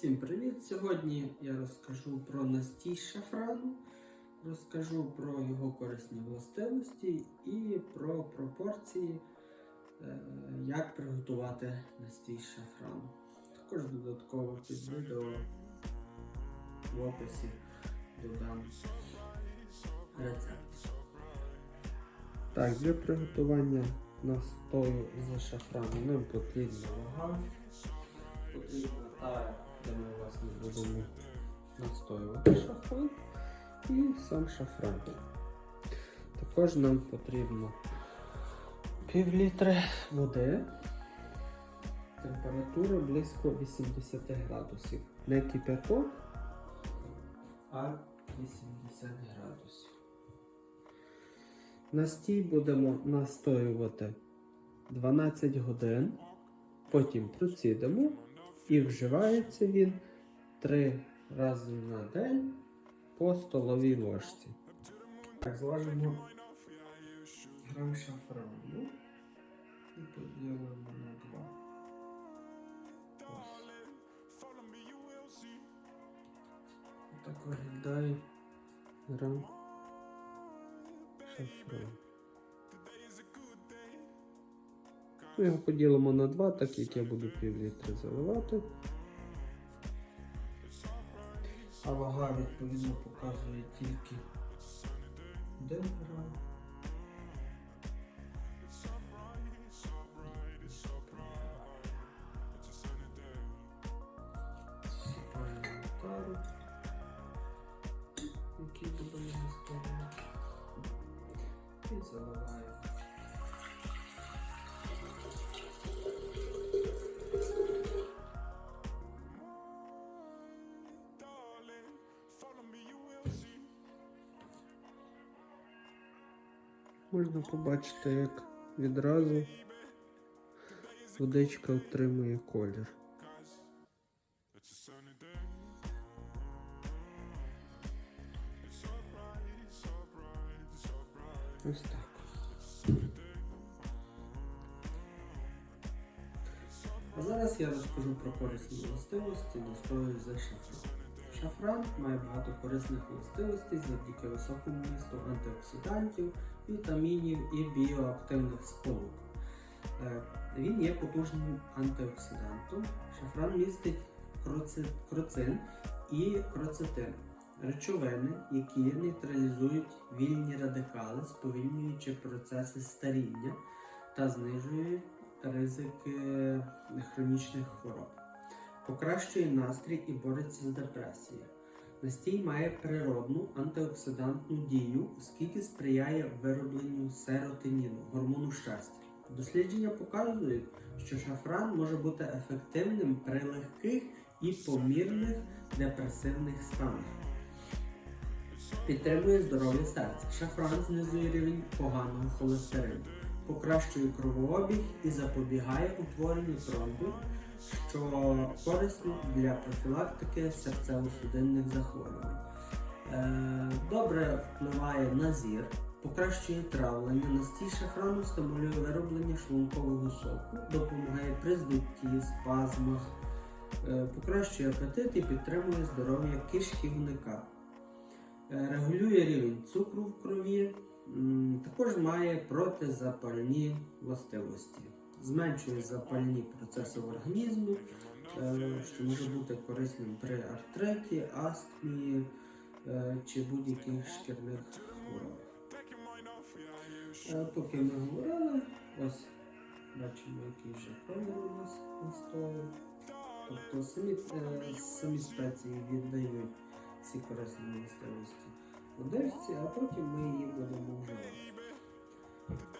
Всім привіт! Сьогодні я розкажу про настій шафрану, розкажу про його корисні властивості і про пропорції, е, як приготувати настій шафрану. Також додатково під відео в описі додам рецепт. Так, для приготування настою з шафрану нам потрібна вага, потрібна тара, де ми власне будемо настоювати шафран і сам шафран. Також нам потрібно пів літри води, температура близько 80 градусів. Не кипяток, а 80 градусів. Настій будемо настоювати 12 годин, потім процідимо і вживається він 3 рази на день по столовій ложці. Так, зважимо грам шафрану і поділимо на 2. Ось. Так виглядає грам шафрану. Ми його поділимо на 2, так як я буду пів заливати. А вага відповідно показує тільки 1 грам. Який будемо наставити. І заливаємо. Можна побачити, як відразу водичка отримує колір. Ось так. А зараз я розкажу про корисні властивості настою з шафрану. Шафран має багато корисних властивостей завдяки високому місту антиоксидантів, вітамінів і біоактивних сполук. Е, Він є потужним антиоксидантом. Шафран містить кроцин і кроцетин речовини, які нейтралізують вільні радикали, сповільнюючи процеси старіння та знижують ризики хронічних хвороб покращує настрій і бореться з депресією. Настій має природну антиоксидантну дію, оскільки сприяє виробленню серотоніну, гормону щастя. Дослідження показують, що шафран може бути ефективним при легких і помірних депресивних станах. Підтримує здоров'я серця. Шафран знизує рівень поганого холестерину, покращує кровообіг і запобігає утворенню тромбів, що корисно для профілактики серцево-судинних захворювань. Е, Добре впливає на зір, покращує травлення, настій шафрану стимулює вироблення шлункового соку, допомагає при здутті, спазмах, е, покращує апетит і підтримує здоров'я кишківника. Е, Регулює рівень цукру в крові, також має протизапальні властивості. Зменшує запальні процеси в організмі, е, що може бути корисним при артриті, астмі е, чи будь-яких шкірних хворобах. Е, Поки ми говорили, ось бачимо, який вже колір у нас настою. Тобто самі, самі спеції віддають ці корисні властивості водичці, а потім ми її будемо вживати.